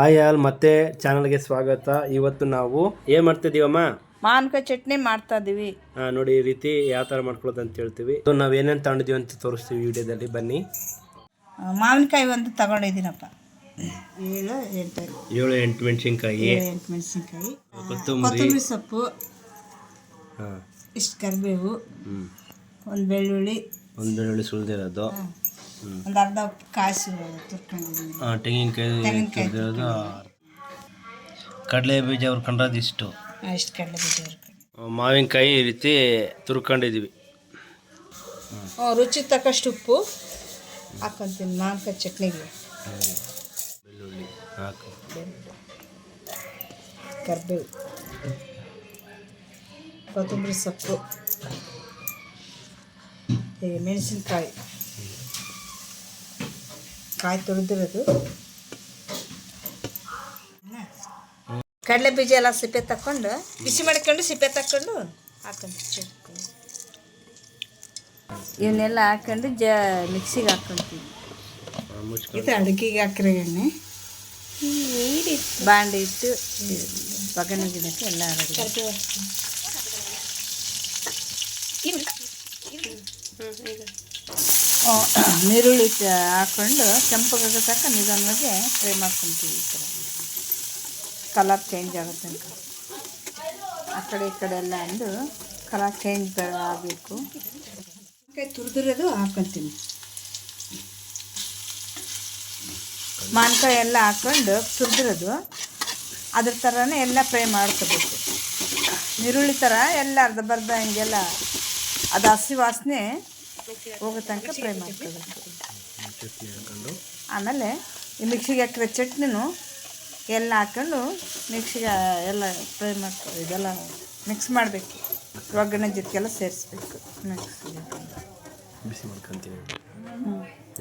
Hi all ಮತ್ತೆ ಚಾನಲ್ಗೆ ಸ್ವಾಗತ. ಇವತ್ತು ನಾವು ಏನ್ ಮಾಡ್ತಿದೀವಮ್ಮ ಮಾವಿನಕಾಯಿ ಚಟ್ನಿ ಮಾಡ್ತಾ ಇದೀವಿ. ಆ, ನೋಡಿ ಈ ರೀತಿ ಯಾವ ತರ ಮಾಡ್ಕೊಳ್ಳೋದು ಅಂತ ಹೇಳ್ತೀವಿ. ಸೊ ನಾವು ಏನೇನು ತಗೊಂಡಿದ್ದೀವಿ ಅಂತ ತೋರಿಸ್ತೀವಿ ವಿಡಿಯೋದಲ್ಲಿ. ಬನ್ನಿ. ಮಾವಿನಕಾಯಿ ಒಂದು ತಗೊಂಡಿದ್ದೀನಪ್ಪ. ಏಳು ಎಂಟು. ಏಳು ಎಂಟು ಮೆಣಸಿನ್ಕಾಯಿ. ಏಳು ಎಂಟು ಮೆಣಸಿನ್ಕಾಯಿ. ಕೊತ್ತಂಬರಿ. ಕೊತ್ತಂಬರಿ ಸೊಪ್ಪು. ಹಾಂ. ಇಷ್ಟು ಕರಿಬೇವು. ಹ್ಞೂ ಒಂದು ಬೆಳ್ಳುಳ್ಳಿ. ಒಂದು ಬೆಳ್ಳುಳ್ಳಿ ಸುಳಿದಿರೋದು. ಒಂದು ಅರ್ಧ ಕಾಸು ತುರ್ಕೊಂಡಿದ್ದೀನಿ ತೆಂಗಿನಕಾಯಿ ತುರಿದಿರೋದು ಕಡಲೆ ಬೀಜ ಹುರ್ಕೊಂಡ್ರದ್ದು ಇಷ್ಟು. ಇಷ್ಟು ಕಡಲೆ ಬೀಜ ಹುರ್ಕೊಂಡು ಮಾವಿನಕಾಯಿ ಈ ರೀತಿ ತುರ್ಕೊಂಡಿದ್ದೀವಿ ರುಚಿ ತಕ್ಕಷ್ಟು ಉಪ್ಪು ಹಾಕೊಂತೀನಿ ಮಾವಿನಕಾಯಿ ಚಟ್ನಿಗೆ ಬೆಳ್ಳುಳ್ಳಿ ಹಾಕು. ಕರ್ಬೇವು ಕೊತ್ತಂಬರಿ ಸೊಪ್ಪು ಮೆಣಸಿನ್ಕಾಯಿ. ಕಾಯಿ ತುರಿದಿರೋದು. ಕಡಲೆ ಬೀಜ ಎಲ್ಲ ಸಿಪ್ಪೆ ತಕ್ಕೊಂಡು ಬಿಸಿ ಮಾಡ್ಕೊಂಡು ಸಿಪ್ಪೆ ತಕ್ಕೊಂಡು ಹಾಕೊಂಡು ಇವನ್ನೆಲ್ಲ ಹಾಕೊಂಡು ಜ ಮಿಕ್ಸಿಗೆ ಹಾಕೊಂತೀವಿ ಇದು ಅಡುಗೆಗೆ ಹಾಕಿರೋ ಎಣ್ಣೆ? ಬಾಂಡೆ ಇಟ್ಟು ಬಗನ ಗಿಡಕ್ಕೆ ಎಲ್ಲ ರೆಡಿ ನೀರುಳ್ಳಿ ಹಾಕ್ಕೊಂಡು ಹಾಕೊಂಡು ಕೆಂಪಗಾಗ ತನಕ ನಿಧಾನವಾಗಿ ಫ್ರೈ ಮಾಡ್ಕೊತೀವಿ ಈ ಥರ. ಕಲರ್ ಚೇಂಜ್ ಆಗುತ್ತೆ ಅಂತ. ಆ ಕಡೆ ಈ ಕಡೆ ಎಲ್ಲ ಅಂದು ಕಲರ್ ಚೇಂಜ್ ಆಗಬೇಕು. ಕೈ ತುರಿದಿರೋದು ಹಾಕೊತೀನಿ. ಮಾನ್ಕಾಯಿ ಎಲ್ಲ ಹಾಕ್ಕೊಂಡು ತುರಿದಿರೋದು. ಅದ್ರ ಥರನೇ ಎಲ್ಲ ಫ್ರೈ ಮಾಡ್ಕೋಬೇಕು. ನೀರುಳ್ಳಿ ಥರ ಎಲ್ಲ ಅರ್ಧ ಬರ್ಧ ಹಿಂಗೆಲ್ಲ ಅದು ಹಸಿ ವಾಸನೆ ಹೋಗೋ ತನಕ ಫ್ರೈ ಮಾಡ್ಕೋಬೇಕು ಚಟ್ನಿ ಹಾಕೊಂಡು. ಆಮೇಲೆ ಈ ಮಿಕ್ಸಿಗೆ ಹಾಕಿರೋ ಚಟ್ನಿನೂ ಎಲ್ಲ ಹಾಕೊಂಡು ಮಿಕ್ಸಿಗೆ ಎಲ್ಲ ಫ್ರೈ ಮಾಡ್ಕೊ ಇದೆಲ್ಲ ಮಿಕ್ಸ್ ಮಾಡಬೇಕು. ಒಗ್ಗರಣೆ ಜೊತೆಗೆಲ್ಲ ಸೇರಿಸ್ಬೇಕು. ಮಿಕ್ಸಿಗೆ ಬಿಸಿ ಮಾಡ್ಕೊತೀನಿ.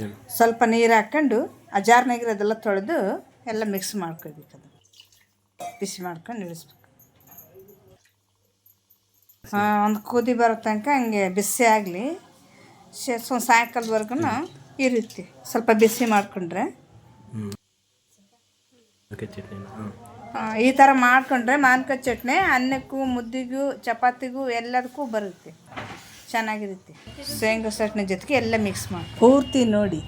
ಏನು ಸ್ವಲ್ಪ ನೀರು ಹಾಕ್ಕೊಂಡು ಆ ಜಾರ್ನಾಗಿರೋದೆಲ್ಲ ತೊಳೆದು ಎಲ್ಲ ಮಿಕ್ಸ್ ಮಾಡ್ಕೋಬೇಕು ಅದು ಬಿಸಿ ಮಾಡ್ಕೊಂಡು ಇಳಿಸ್ಬೇಕು. ಒಂದು ಕುದಿ ಬರೋ ತನಕ ಹಂಗೆ ಬಿಸಿ ಆಗಲಿ. ಸೊ ಸಾಯಂಕಾಲದವರೆಗೂ ಇರುತ್ತೆ. ಸ್ವಲ್ಪ ಬಿಸಿ ಮಾಡಿಕೊಂಡ್ರೆ. ಓಕೆ ಚಟ್ನಿನ ಆ, ಈ ಥರ ಮಾಡಿಕೊಂಡ್ರೆ ಮಾನ್ಕಾಯಿ ಚಟ್ನಿ ಅನ್ನಕ್ಕೂ ಮುದ್ದಿಗೂ ಚಪಾತಿಗೂ ಎಲ್ಲದಕ್ಕೂ ಬರುತ್ತೆ. ಚೆನ್ನಾಗಿರುತ್ತೆ. ಶೇಂಗಾ ಚಟ್ನಿ ಜೊತೆಗೆ ಎಲ್ಲ ಮಿಕ್ಸ್ ಮಾಡಿ ಪೂರ್ತಿ ನೋಡಿ.